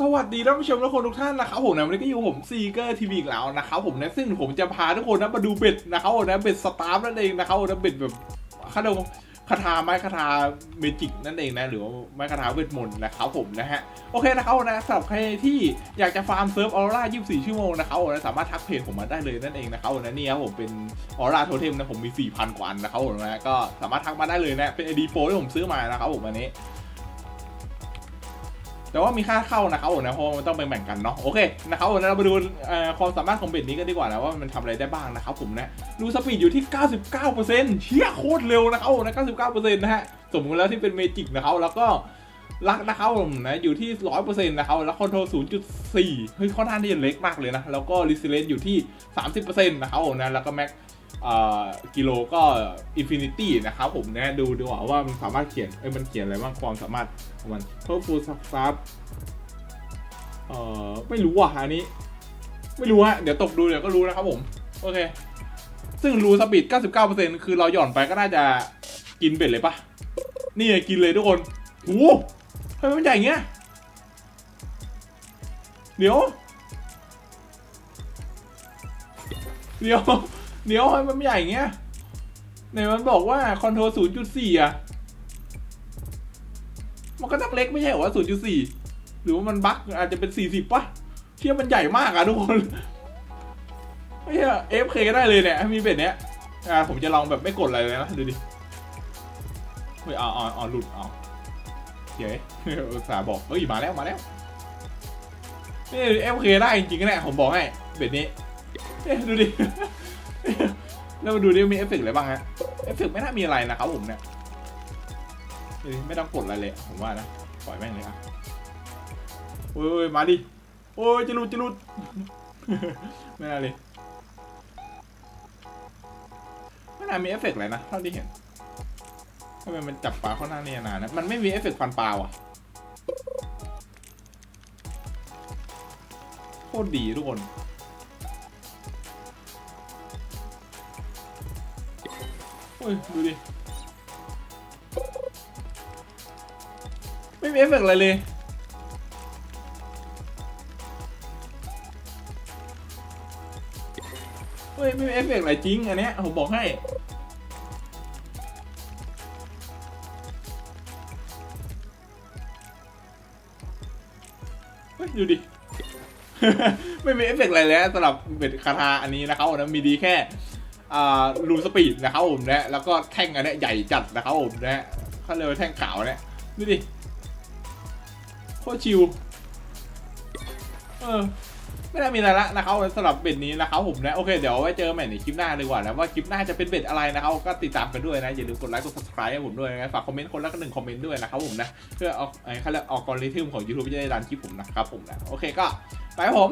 สวัสดีท่านผู้ชมทุกคนทุกท่านนะครับผมนะวันนี้ก็อยู่ผมซีเกอร์ทีวีอีกแล้วนะครับผมนะซึ่งผมจะพาทุกคนนะมาดูเบ็ดนะครับผมนะเบ็ดสตาร์นั่นเองนะครับผมนะเบ็ดแบบคาเดคาถาไม้คาถาเมจิกนั่นเองนะหรือว่าไม้คาถาเวทมนต์นะครับผมนะฮะโอเคนะครับผมนะสำหรับใครที่อยากจะฟาร์มเซิร์ฟออร่า 24 ชั่วโมงนะครับผมนะสามารถทักเพจผมมาได้เลยนั่นเองนะครับผมนะนี่ครับผมเป็นออร่าโทเทมนะผมมี 4,000 กว่าอันนะครับผมนะก็สามารถทักมาได้เลยนะเป็นไอดีโปรที่ผมซื้อมานะครับผมอันนี้ แต่ว่ามีค่าเข้านะครับผมนะเพราะมันต้องไปแบ่งกันเนาะโอเคนะครับผมนะเรามาดูความสามารถของเบ็ดนี้กันดีกว่านะว่ามันทำอะไรได้บ้างนะครับผมนะดูสปีดอยู่ที่ 99%เชี่ยโคตรเร็วนะครับผมนะ99%นะฮะสมมติแล้วที่เป็นเมจิกนะครับแล้วก็ลักนะครับผมนะอยู่ที่100%นะครับแล้วคอนโทรล0.4เฮ้ยค่อนข้างที่จะเล็กมากเลยนะ แล้วก็รีเซเลนอยู่ที่30%นะครับผมนะแล้วก็แม็ก กิโลก็อินฟินิตี้นะครับผมนะดูดูว่าว่ามันสามารถเขียนเอ้ยมันเขียนอะไรบ้างความสามารถของมันเพิ่มฟูลซับเอ่อไม่รู้อะอันนี้ ไม่รู้ฮะเดี๋ยวตกดูเดี๋ยวก็รู้นะครับผมโอเค ซึ่งรูสปีด 99%คือเราหย่อนไปก็น่าจะกินเบ็ดเลยปะนี่กินเลยทุกคนโอ้ทำไมมันใหญ่เงี้ยเดี๋ยว เดี๋ยว เดี๋ยวมันใหญ่เงี้ยไหนมันบอกว่าคอนโทรล0.4อะ มันก็ต้องเล็กไม่ใช่หรอว่า0.4หรือว่ามันบั๊กอาจจะเป็น40ปะเชื่อมันใหญ่มากอะทุกคนไม่ใช่เอฟเคได้เลยเนี่ยมีเบ็ดเนี้ยอ่าผมจะลองแบบไม่กดอะไรเลยนะดูดิเฮ้ยอาเอาเอหลุดเอเฮ้ยอุตส่าห์บอกเฮ้ยมาแล้วมาแล้วนี่เอฟเคได้จริงๆนะเนี่ยผมบอกให้เบ็ดนี้เอ๊ะดูดิ แล้วมาดูดิมีเอฟเฟกต์อะไรบ้างฮะ เอฟเฟกต์ไม่น่ามีอะไรนะครับผมเนี่ยไม่ต้องกดอะไรเลย ผมว่านะ ปล่อยแม่งเลยครับโอ้ยมาดิ โอ้ยจะหลุดจะหลุด ไม่น่าเลย ไม่น่ามีเอฟเฟกต์อะไรนะเท่าที่เห็นทำไมมันจับปลาค่อนข้างเนียนานนะ มันไม่มีเอฟเฟกต์ฟันปลาว่ะโคตรดีทุกคน อ้ยดูดิไม่มีเอฟเฟกต์อะไรเลยเฮ้ยไม่มีเอฟเฟกต์อะไรจริงอันเนี้ยผมบอกให้เฮ้ยดูดิ ไม่มีเอฟเฟกต์อะไรเลยสำหรับเบ็ดคาทาอันนี้นะครับผมนะมีดีแค่ รูสปีดนะครับผมนะแล้วก็แท่งอันเนี้ยใหญ่จัดนะครับผมนะเขาเรียกว่าแท่งขาวเนี่ยดูดิโคตรชิวเออไม่น่ามีอะไรละนะครับสำหรับเบ็ดนี้นะครับผมนะโอเคเดี๋ยวไว้เจอใหม่ในคลิปหน้าดีกว่านะว่าคลิปหน้าจะเป็นเบ็ดอะไรนะครับก็ติดตามกันด้วยนะอย่าลืมกดไลค์กด subscribe ให้ผมด้วยนะฝากคอมเมนต์คนละก็หนึ่งคอมเมนต์ด้วยนะครับผมนะเพื่อเอาไอ้เขาเรียกออกกริทึมของ YouTube จะได้ดันคลิปผมนะครับผมนะโอเคก็ไปผม